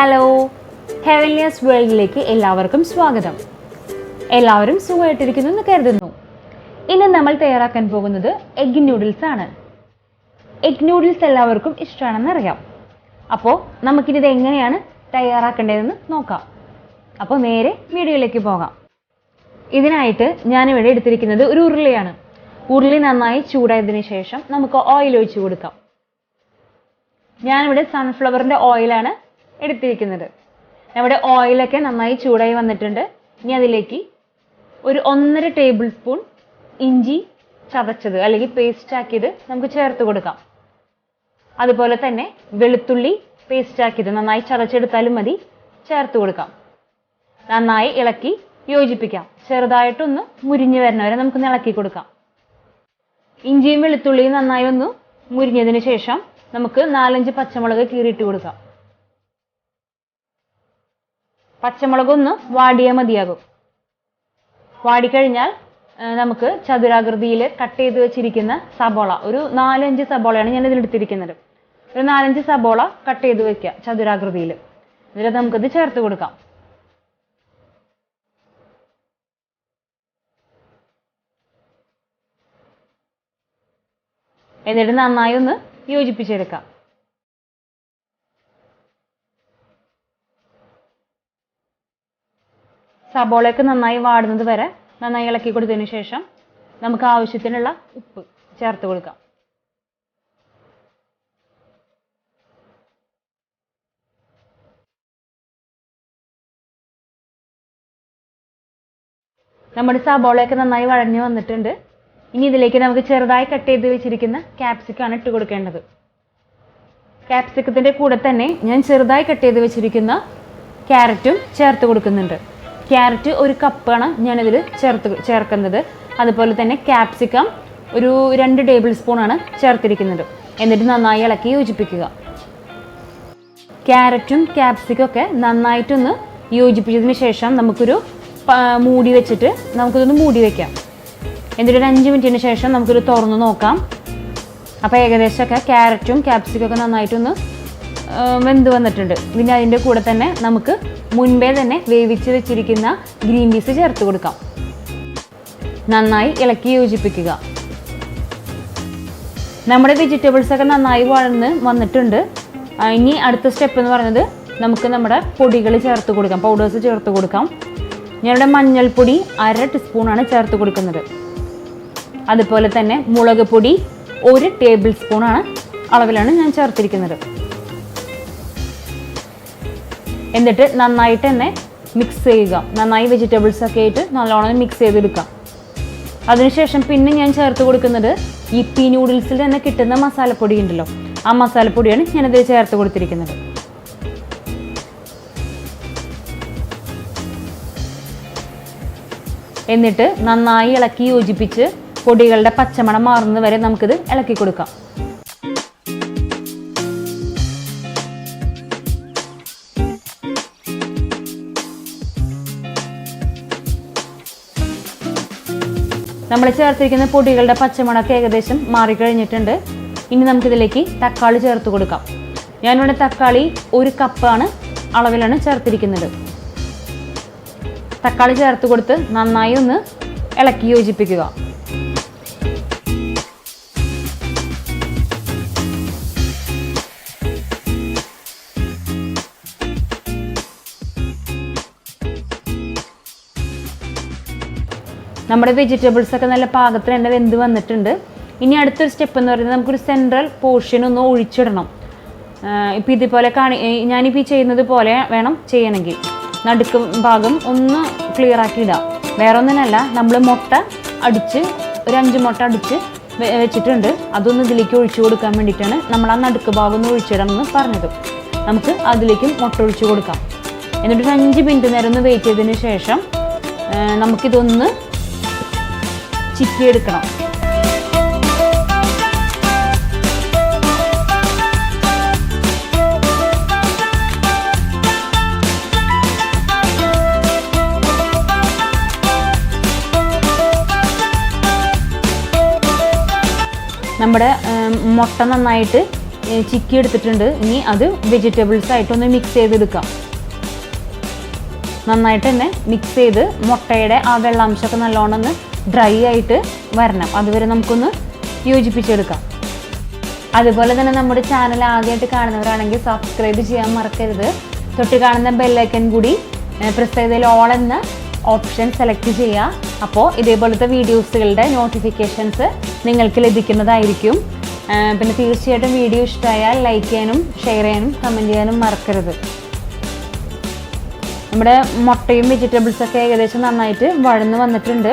Hello ഹെവൻലിയസ് വേൾഡിലേക്ക് എല്ലാവർക്കും സ്വാഗതം. എല്ലാവരും സുഖമായിട്ടിരിക്കുന്നു എന്ന് കരുതുന്നു. ഇന്ന് നമ്മൾ തയ്യാറാക്കാൻ പോകുന്നത് എഗ് നൂഡിൽസ് ആണ്. എഗ് നൂഡിൽസ് എല്ലാവർക്കും ഇഷ്ടമാണെന്ന് അറിയാം. അപ്പോൾ നമുക്കിനിത് എങ്ങനെയാണ് തയ്യാറാക്കേണ്ടതെന്ന് നോക്കാം. അപ്പോൾ നേരെ വീഡിയോയിലേക്ക് പോകാം. ഇതിനായിട്ട് ഞാനിവിടെ എടുത്തിരിക്കുന്നത് ഒരു ഉരുളിയാണ്. ഉരുളി നന്നായി ചൂടായതിന് ശേഷം നമുക്ക് ഓയിൽ ഒഴിച്ചു കൊടുക്കാം. ഞാനിവിടെ സൺഫ്ലവറിന്റെ ഓയിലാണ് എടുത്തിരിക്കുന്നത്. നമ്മുടെ ഓയിലൊക്കെ നന്നായി ചൂടായി വന്നിട്ടുണ്ട്. ഇനി അതിലേക്ക് ഒരു ഒന്നര ടേബിൾ സ്പൂൺ ഇഞ്ചി ചതച്ചത് അല്ലെങ്കിൽ പേസ്റ്റ് ആക്കിയത് നമുക്ക് ചേർത്ത് കൊടുക്കാം. അതുപോലെ തന്നെ വെളുത്തുള്ളി പേസ്റ്റ് ആക്കിയത് നന്നായി ചതച്ചെടുത്താലും മതി ചേർത്ത് കൊടുക്കാം. നന്നായി ഇളക്കി യോജിപ്പിക്കാം. ചെറുതായിട്ടൊന്ന് മുരിഞ്ഞു വരുന്നവരെ നമുക്ക് ഇളക്കി കൊടുക്കാം. ഇഞ്ചിയും വെളുത്തുള്ളിയും നന്നായി ഒന്ന് മുരിഞ്ഞതിന് ശേഷം നമുക്ക് നാലഞ്ച് പച്ചമുളക് കീറിയിട്ട് കൊടുക്കാം. പച്ചമുളക് ഒന്ന് വാടിയാൽ മതിയാകും. വാടിക്കഴിഞ്ഞാൽ നമുക്ക് ചതുരാകൃതിയിൽ കട്ട് ചെയ്ത് വെച്ചിരിക്കുന്ന സബോള ഒരു നാലഞ്ച് സബോളയാണ് ഞാൻ ഇതിൽ എടുത്തിരിക്കുന്നത്. ഒരു നാലഞ്ച് സബോള കട്ട് ചെയ്ത് വെക്കുക ചതുരാകൃതിയിൽ എന്നിട്ട് നമുക്കിത് ചേർത്ത് കൊടുക്കാം. എന്നിട്ട് നന്നായി ഒന്ന് യോജിപ്പിച്ചെടുക്കാം. സബോളയൊക്കെ നന്നായി വാടുന്നത് വരെ നന്നായി ഇളക്കി കൊടുത്തതിന് ശേഷം നമുക്ക് ആവശ്യത്തിനുള്ള ഉപ്പ് ചേർത്ത് കൊടുക്കാം. നമ്മുടെ സബോളയൊക്കെ നന്നായി വഴഞ്ഞു വന്നിട്ടുണ്ട്. ഇനി ഇതിലേക്ക് നമുക്ക് ചെറുതായി കട്ട് ചെയ്ത് വെച്ചിരിക്കുന്ന ക്യാപ്സിക്കാണ് ഇട്ട് കൊടുക്കേണ്ടത്. ക്യാപ്സിക്കത്തിന്റെ കൂടെ തന്നെ ഞാൻ ചെറുതായി കട്ട് ചെയ്ത് വെച്ചിരിക്കുന്ന ക്യാരറ്റും ചേർത്ത് കൊടുക്കുന്നുണ്ട്. ക്യാരറ്റ് ഒരു കപ്പാണ് ഞാനിതിൽ ചേർത്ത് ചേർക്കുന്നത്. അതുപോലെ തന്നെ ക്യാപ്സിക്കം ഒരു രണ്ട് ടേബിൾ സ്പൂണാണ് ചേർത്തിരിക്കുന്നത്. എന്നിട്ട് നന്നായി ഇളക്കി യോജിപ്പിക്കുക. ക്യാരറ്റും ക്യാപ്സിക്കും ഒക്കെ നന്നായിട്ടൊന്ന് യോജിപ്പിച്ചതിന് ശേഷം നമുക്കൊരു മൂടി വെച്ചിട്ട് നമുക്കിതൊന്ന് മൂടി വയ്ക്കാം എന്നിട്ട് ഒരു അഞ്ച് മിനിറ്റിന് ശേഷം നമുക്കൊരു തുറന്ന് നോക്കാം. അപ്പോൾ ഏകദേശമൊക്കെ ക്യാരറ്റും ക്യാപ്സിക്കും ഒക്കെ നന്നായിട്ടൊന്ന് വെന്ത് വന്നിട്ടുണ്ട്? പിന്നെ അതിന്റെ കൂടെ തന്നെ നമുക്ക് മുൻപേ തന്നെ വേവിച്ച് വെച്ചിരിക്കുന്ന ഗ്രീൻ പീസ് ചേർത്ത് കൊടുക്കാം. നന്നായി ഇളക്കി യോജിപ്പിക്കുക. നമ്മുടെ വെജിറ്റബിൾസ് ഒക്കെ നന്നായി വളർന്ന് വന്നിട്ടുണ്ട്. ഇനി അടുത്ത സ്റ്റെപ്പ് എന്ന് പറയുന്നത് നമുക്ക് നമ്മുടെ പൊടികൾ ചേർത്ത് കൊടുക്കാം. പൗഡേഴ്സ് ചേർത്ത് കൊടുക്കാം. ഞാനിവിടെ മഞ്ഞൾപ്പൊടി അര ടീസ്പൂണാണ് ചേർത്ത് കൊടുക്കുന്നത്. അതുപോലെ തന്നെ മുളക് പൊടി ഒരു ടേബിൾ സ്പൂണാണ് അളവിലാണ് ഞാൻ ചേർത്തിരിക്കുന്നത്. എന്നിട്ട് നന്നായിട്ട് തന്നെ മിക്സ് ചെയ്യുക. നന്നായി വെജിറ്റബിൾസ് ഒക്കെ ആയിട്ട് നല്ലോണം മിക്സ് ചെയ്തെടുക്കാം അതിനുശേഷം പിന്നെ ഞാൻ ചേർത്ത് കൊടുക്കുന്നത് ഈ പി നൂഡിൽസിൽ തന്നെ കിട്ടുന്ന മസാലപ്പൊടി ഉണ്ടല്ലോ. ആ മസാലപ്പൊടിയാണ് ഞാനതിൽ ചേർത്ത് കൊടുത്തിരിക്കുന്നത്. എന്നിട്ട് നന്നായി ഇളക്കി യോജിപ്പിച്ച് പൊടികളുടെ പച്ചമണം മാറുന്നത് വരെ നമുക്കിത് ഇളക്കി കൊടുക്കാം. നമ്മൾ ചേർത്തിരിക്കുന്ന പൊടികളുടെ പച്ചമണമൊക്കെ ഏകദേശം മാറിക്കഴിഞ്ഞിട്ടുണ്ട്. ഇനി നമുക്കിതിലേക്ക് തക്കാളി ചേർത്ത് കൊടുക്കാം. ഞാനിവിടെ തക്കാളി ഒരു കപ്പാണ് അളവിലാണ് ചേർത്തിരിക്കുന്നത്. തക്കാളി ചേർത്ത് കൊടുത്ത് നന്നായി ഒന്ന് ഇളക്കി യോജിപ്പിക്കുക. നമ്മുടെ വെജിറ്റബിൾസ് ഒക്കെ നല്ല പാകത്തിന് തന്നെ വെന്ത് വന്നിട്ടുണ്ട്. ഇനി അടുത്തൊരു സ്റ്റെപ്പ് എന്ന് പറയുന്നത് നമുക്കൊരു സെൻട്രൽ പോർഷൻ ഒന്ന് ഒഴിച്ചിടണം. ഇപ്പോൾ ഇതുപോലെ കാണി ഞാനിപ്പോൾ ഈ ചെയ്യുന്നത് പോലെ വേണം ചെയ്യണമെങ്കിൽ. നടുക്ക് ഭാഗം ഒന്ന് ക്ലിയർ ആക്കി വേറെ ഒന്നിനല്ല നമ്മൾ മുട്ട അടിച്ച് ഒരു അഞ്ച് മുട്ട അടിച്ച് വെച്ചിട്ടുണ്ട്. അതൊന്ന് ഇതിലേക്ക് ഒഴിച്ചു കൊടുക്കാൻ വേണ്ടിയിട്ടാണ് നമ്മൾ ആ നടുക്ക് ഭാഗം ഒന്ന് ഒഴിച്ചിടണം എന്ന് പറഞ്ഞത്. നമുക്ക് അതിലേക്കും മുട്ട ഒഴിച്ചു കൊടുക്കാം. എന്നിട്ട് ഒരു അഞ്ച് മിനിറ്റ് നേരം ഒന്ന് വെയിറ്റ് ചെയ്തതിന് ശേഷം നമുക്കിതൊന്ന് ചിക്കിയെടുക്കണം നമ്മുടെ മുട്ട നന്നായിട്ട് ചിക്കി എടുത്തിട്ടുണ്ട് ഇനി അത് വെജിറ്റബിൾസ് ആയിട്ടൊന്ന് മിക്സ് ചെയ്തെടുക്കാം. നന്നായിട്ട് തന്നെ മിക്സ് ചെയ്ത് മുട്ടയുടെ ആ വെള്ളാംശമൊക്കെ നല്ലോണം ഡ്രൈ ആയിട്ട് വരണം. അതുവരെ നമുക്കൊന്ന് യോജിപ്പിച്ചെടുക്കാം. അതുപോലെ തന്നെ നമ്മുടെ ചാനൽ ആദ്യമായിട്ട് കാണുന്നവരാണെങ്കിൽ സബ്സ്ക്രൈബ് ചെയ്യാൻ മറക്കരുത്. തൊട്ട് കാണുന്ന ബെല്ലൈക്കൻ കൂടി പ്രസ് ചെയ്തതിൽ ഓൾ എന്ന ഓപ്ഷൻ സെലക്ട് ചെയ്യുക. അപ്പോൾ ഇതേപോലത്തെ വീഡിയോസുകളുടെ നോട്ടിഫിക്കേഷൻസ് നിങ്ങൾക്ക് ലഭിക്കുന്നതായിരിക്കും. പിന്നെ തീർച്ചയായിട്ടും വീഡിയോ ഇഷ്ടമായാൽ ലൈക്ക് ചെയ്യാനും ഷെയർ ചെയ്യാനും കമന്റ് ചെയ്യാനും മറക്കരുത്. നമ്മുടെ മുട്ടയും വെജിറ്റബിൾസൊക്കെ ഏകദേശം നന്നായിട്ട് വഴന്ന് വന്നിട്ടുണ്ട്.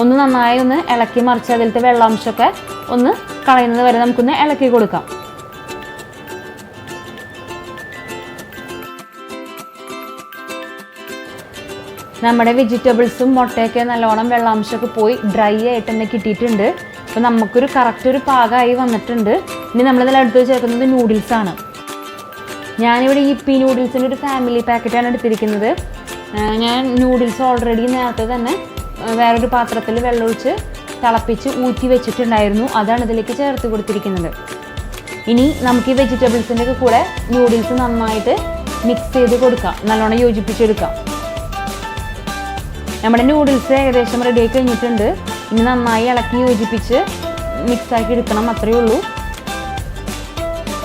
ഒന്ന് നന്നായി ഒന്ന് ഇളക്കി മറിച്ച് അതിലത്തെ വെള്ളാംശമൊക്കെ ഒന്ന് കളയുന്നത് വരെ നമുക്കൊന്ന് ഇളക്കി കൊടുക്കാം. നമ്മുടെ വെജിറ്റബിൾസും മുട്ടയൊക്കെ നല്ലോണം വെള്ളാംശമൊക്കെ പോയി ഡ്രൈ ആയിട്ട് തന്നെ കിട്ടിയിട്ടുണ്ട്. അപ്പോൾ നമുക്കൊരു കറക്റ്റ് ഒരു പാകമായി വന്നിട്ടുണ്ട്. ഇനി നമ്മളിതിൽ അടുത്ത് ചേർക്കുന്നത് നൂഡിൽസാണ് ഞാനിവിടെ ഈ പി നൂഡിൽസിന്റെ ഒരു ഫാമിലി പാക്കറ്റാണ് എടുത്തിരിക്കുന്നത്. ഞാൻ നൂഡിൽസ് ഓൾറെഡി നേരത്തെ തന്നെ വേറൊരു പാത്രത്തിൽ വെള്ളമൊഴിച്ച് തിളപ്പിച്ച് ഊറ്റി വെച്ചിട്ടുണ്ടായിരുന്നു. അതാണ് ഇതിലേക്ക് ചേർത്ത് കൊടുത്തിരിക്കുന്നത്. ഇനി നമുക്ക് ഈ വെജിറ്റബിൾസിന്റെ കൂടെ നൂഡിൽസ് നന്നായിട്ട് മിക്സ് ചെയ്ത് കൊടുക്കാം. നല്ലോണം യോജിപ്പിച്ചെടുക്കാം. നമ്മുടെ നൂഡിൽസ് ഏകദേശം റെഡി ആയി കഴിഞ്ഞിട്ടുണ്ട്. ഇനി നന്നായി ഇളക്കി യോജിപ്പിച്ച് മിക്സ് ആക്കി എടുക്കണം അത്രയേ ഉള്ളൂ.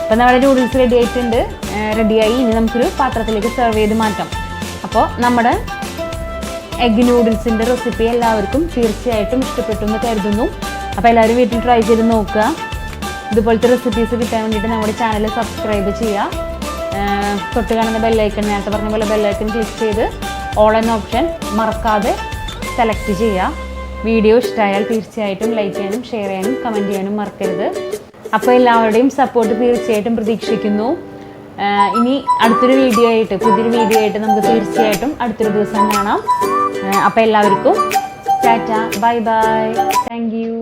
അപ്പോൾ നമ്മുടെ നൂഡിൽസ് റെഡി ആയിട്ടുണ്ട്. റെഡിയായി ഇനി നമുക്കൊരു പാത്രത്തിലേക്ക് സെർവ് ചെയ്ത് മാറ്റാം. അപ്പോൾ നമ്മുടെ എഗ് നൂഡിൽസിന്റെ റെസിപ്പി എല്ലാവർക്കും തീർച്ചയായിട്ടും ഇഷ്ടപ്പെട്ടു എന്ന് കരുതുന്നു. അപ്പോൾ എല്ലാവരും വീട്ടിൽ ട്രൈ ചെയ്ത് നോക്കുക. ഇതുപോലത്തെ റെസിപ്പീസ് കിട്ടാൻ വേണ്ടിയിട്ട് നമ്മുടെ ചാനൽ സബ്സ്ക്രൈബ് ചെയ്യുക. തൊട്ട് കാണുന്ന ബെല്ലൈക്കൺ നേരത്തെ പറഞ്ഞ പോലെ ബെല്ലൈക്കൺ ക്ലിക്ക് ചെയ്ത് ഓൾ എന്ന ഓപ്ഷൻ മറക്കാതെ സെലക്ട് ചെയ്യുക. വീഡിയോ ഇഷ്ടമായാൽ തീർച്ചയായിട്ടും ലൈക്ക് ചെയ്യാനും ഷെയർ ചെയ്യാനും കമന്റ് ചെയ്യാനും മറക്കരുത്. അപ്പോൾ എല്ലാവരുടെയും സപ്പോർട്ട് തീർച്ചയായിട്ടും പ്രതീക്ഷിക്കുന്നു. ഇനി അടുത്തൊരു വീഡിയോ ആയിട്ട് പുതിയൊരു വീഡിയോ ആയിട്ട് നമുക്ക് തീർച്ചയായിട്ടും അടുത്തൊരു ദിവസം കാണാം. അപ്പോൾ എല്ലാവർക്കും tata bye bye. Thank you